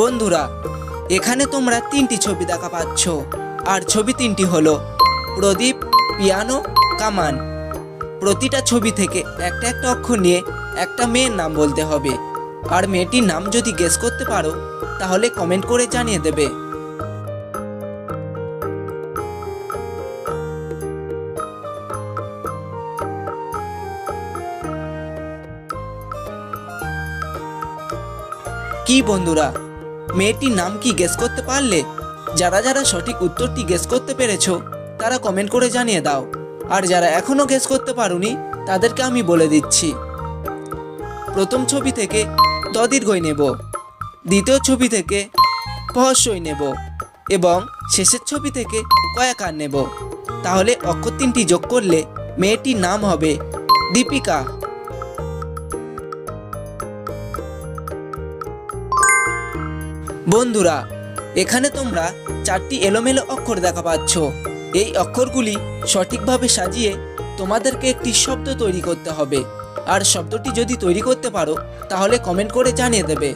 বন্ধুরা, এখানে তোমরা তিনটি ছবি দেখা পাচ্ছ। আর ছবি তিনটি হলো প্রদীপ, পিয়ানো, কামান। প্রতিটা ছবি থেকে একটা একটা অক্ষর নিয়ে একটা মেয়ের নাম বলতে হবে। আর মেয়েটির নাম যদি গেস করতে পারো, তাহলে কমেন্ট করে জানিয়ে দেবে। কি বন্ধুরা মেয়েটির নাম কি গেস করতে পারলে? যারা যারা সঠিক উত্তরটি গেস করতে পেরেছ, তারা কমেন্ট করে জানিয়ে দাও। আর যারা এখনও গেস করতে পারোনি, তাদেরকে আমি বলে দিচ্ছি। প্রথম ছবি থেকে দদীর্ঘই নেব। দ্বিতীয় ছবি থেকে ভহস্যই নেব। এবং শেষের ছবি থেকে কয়াকার নেব। তাহলে অক্ষর তিনটি যোগ করলে মেয়েটির নাম হবে দীপিকা। বন্ধুরা, এখানে তোমরা চারটি এলোমেলো অক্ষর দেখা পাচ্ছ। এই অক্ষরগুলি সঠিকভাবে সাজিয়ে তোমাদেরকে একটি শব্দ তৈরি করতে হবে। আর শব্দটি যদি তৈরি করতে পারো, তাহলে কমেন্ট করে জানিয়ে দেবে।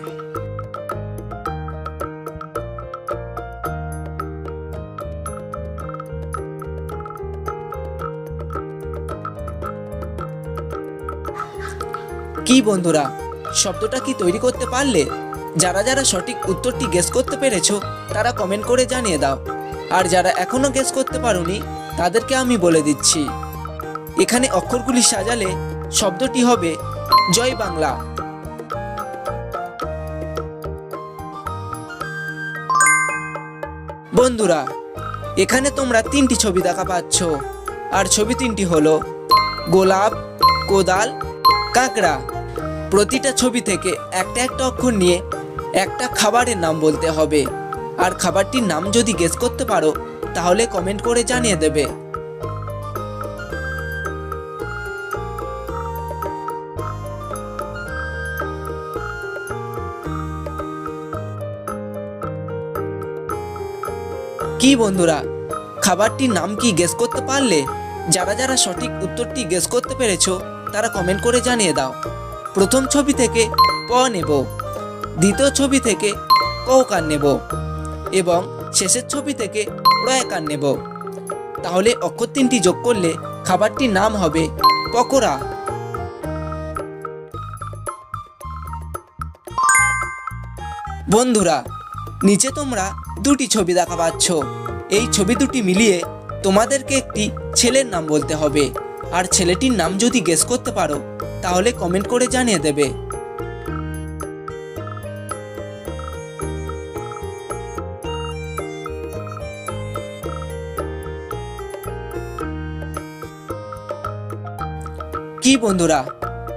কি বন্ধুরা, শব্দটা কি তৈরি করতে পারলে? যারা যারা সঠিক উত্তরটি গেস করতে পেরেছ, তারা কমেন্ট করে জানিয়ে দাও। আর যারা এখনও গেস করতে পারোনি, তাদেরকে আমি বলে দিচ্ছি। এখানে অক্ষরগুলি সাজালে শব্দটি হবে জয় বাংলা। বন্ধুরা, এখানে তোমরা তিনটি ছবি দেখা পাচ্ছ। আর ছবি তিনটি হলো গোলাপ, কোদাল, কাঁকড়া। প্রতিটা ছবি থেকে একটা একটা অক্ষর নিয়ে একটা খাবারের নাম বলতে হবে। আর খাবারটির নাম যদি গেস করতে পারো, তাহলে কমেন্ট করে জানিয়ে দেবে। কি বন্ধুরা, খাবারটির নাম কি গেস করতে পারলে? যারা যারা সঠিক উত্তরটি গেস করতে পেরেছ, তারা কমেন্ট করে জানিয়ে দাও। প্রথম ছবি থেকে প নেব। দ্বিতীয় ছবি থেকে কৌকার নেব এবং শেষের ছবি থেকে রয়াকার নেব। তাহলে অক্ষর তিনটি যোগ করলে খাবারটির নাম হবে পকোড়া। বন্ধুরা, নিচে তোমরা দুটি ছবি দেখা পাচ্ছ। এই ছবি দুটি মিলিয়ে তোমাদেরকে একটি ছেলের নাম বলতে হবে। আর ছেলেটির নাম যদি গেস করতে পারো, তাহলে কমেন্ট করে জানিয়ে দেবে। কি বন্ধুরা?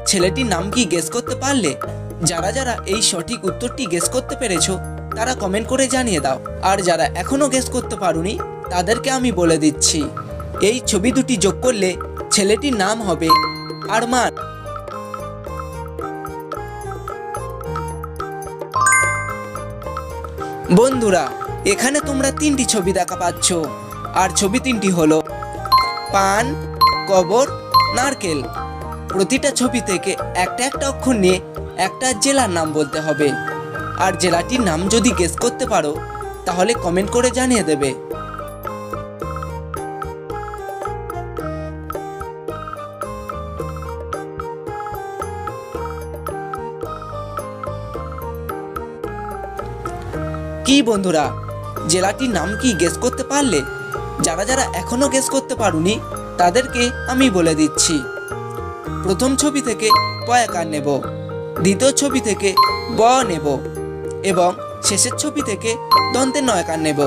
ছেলেটির নাম কি গেস করতে পারলে? যারা যারা এই সঠিক উত্তরটি গেস করতে পেরেছ, তারা কমেন্ট করে জানিয়ে দাও। আর যারা এখনও গেস করতে পারোনি, তাদেরকে আমি বলে দিচ্ছি, এই ছবি দুটি যোগ করলে ছেলেটির নাম হবে আরমান। বন্ধুরা, এখানে তোমরা তিনটি ছবি দেখা পাচ্ছ। আর ছবি তিনটি হলো পান, কবর, নারকেল। প্রতিটা ছবি থেকে একটা একটা অক্ষর নিয়ে একটা জেলার নাম বলতে হবে। আর জেলাটির নাম যদি গেস করতে পারো, তাহলে কমেন্ট করে জানিয়ে দেবে। কি বন্ধুরা, জেলাটির নাম কি গেস করতে পারলে? যারা যারা এখনও গেস করতে পারুনি, তাদেরকে আমি বলে দিচ্ছি। প্রথম ছবি থেকে পয়াকার নেব, দ্বিতীয় ছবি থেকে ব নেব এবং শেষের ছবি থেকে দন্তের নয়কার নেব।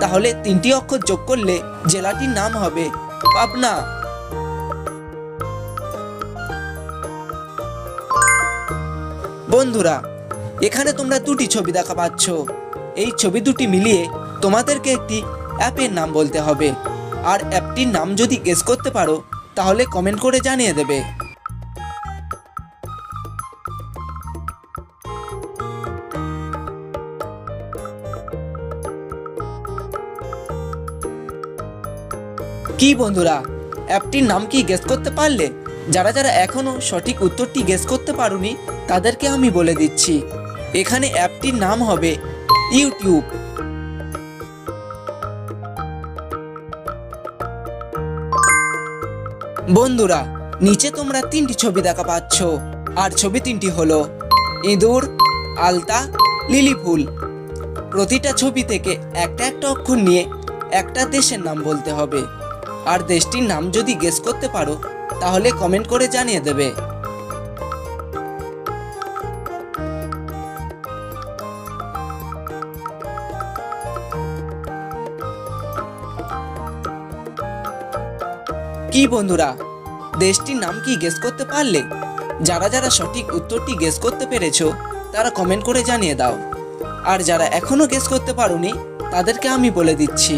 তাহলে তিনটি অক্ষর যোগ করলে জেলাটির নাম হবে পাবনা। বন্ধুরা, এখানে তোমরা দুটি ছবি দেখা পাচ্ছ। এই ছবি দুটি মিলিয়ে তোমাদেরকে একটি অ্যাপের নাম বলতে হবে। আর অ্যাপটির নাম যদি গেস করতে পারো, তাহলে কমেন্ট করে জানিয়ে দেবে। কি বন্ধুরা, অ্যাপটির নাম কি গেস করতে পারলে? যারা যারা এখনও সঠিক উত্তরটি গেস করতে পারোনি, তাদেরকে আমি বলে দিচ্ছি, এখানে অ্যাপটির নাম হবে ইউটিউব। বন্ধুরা, নিচে তোমরা তিনটি ছবি দেখা পাচ্ছ, আর ছবি তিনটি হলো ইঁদুর, আলতা, লিলি ফুল। প্রতিটা ছবি থেকে একটা একটা অক্ষর নিয়ে একটা দেশের নাম বলতে হবে। আর দেশটির নাম যদি গেস করতে পারো, তাহলে কমেন্ট করে জানিয়ে দেবে। কি বন্ধুরা, দেশটির নাম কি গেস করতে পারলে? যারা যারা সঠিক উত্তরটি গেস করতে পেরেছ, তারা কমেন্ট করে জানিয়ে দাও। আর যারা এখনও গেস করতে পারোনি, তাদেরকে আমি বলে দিচ্ছি।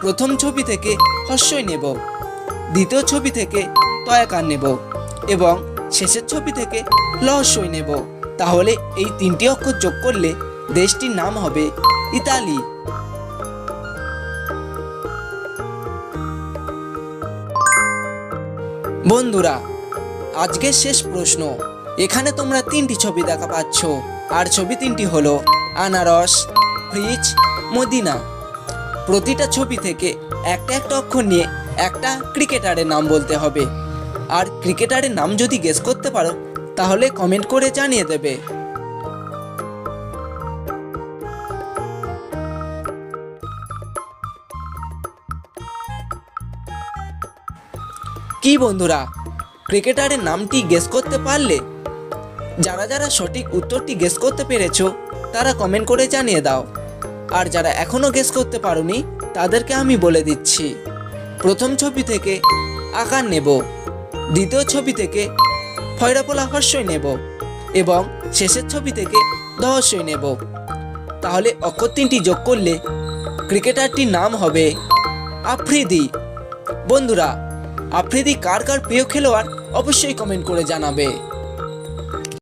প্রথম ছবি থেকে হস্যই নেব, দ্বিতীয় ছবি থেকে তয়াকার নেব এবং শেষের ছবি থেকে লহস্যই নেব। তাহলে এই তিনটি অক্ষর যোগ করলে দেশটির নাম হবে ইতালি। বন্ধুরা, আজকের শেষ প্রশ্ন। এখানে তোমরা তিনটি ছবি দেখা পাচ্ছ। আর ছবি তিনটি হলো আনারস, ফ্রিজ, মদিনা। প্রতিটা ছবি থেকে একটা একটা অক্ষর নিয়ে একটা ক্রিকেটারের নাম বলতে হবে। আর ক্রিকেটারের নাম যদি গেস করতে পারো, তাহলে কমেন্ট করে জানিয়ে দেবে। কি বন্ধুরা, ক্রিকেটারের নামটি গেস করতে পারলে? যারা যারা সঠিক উত্তরটি গেস করতে পেরেছ, তারা কমেন্ট করে জানিয়ে দাও। আর যারা এখনও গেস করতে পারোনি, তাদেরকে আমি বলে দিচ্ছি। প্রথম ছবি থেকে আকার নেব, দ্বিতীয় ছবি থেকে ফয়রাপোলা হর্ষই নেব, এবং শেষের ছবি থেকে দহস্যই নেব। তাহলে অক্ষর তিনটি যোগ করলে ক্রিকেটারটির নাম হবে আফ্রিদি। বন্ধুরা, আফ্রিদি কার কার প্রিয় খেলোয়াড় অবশ্যই কমেন্ট করে জানাবে।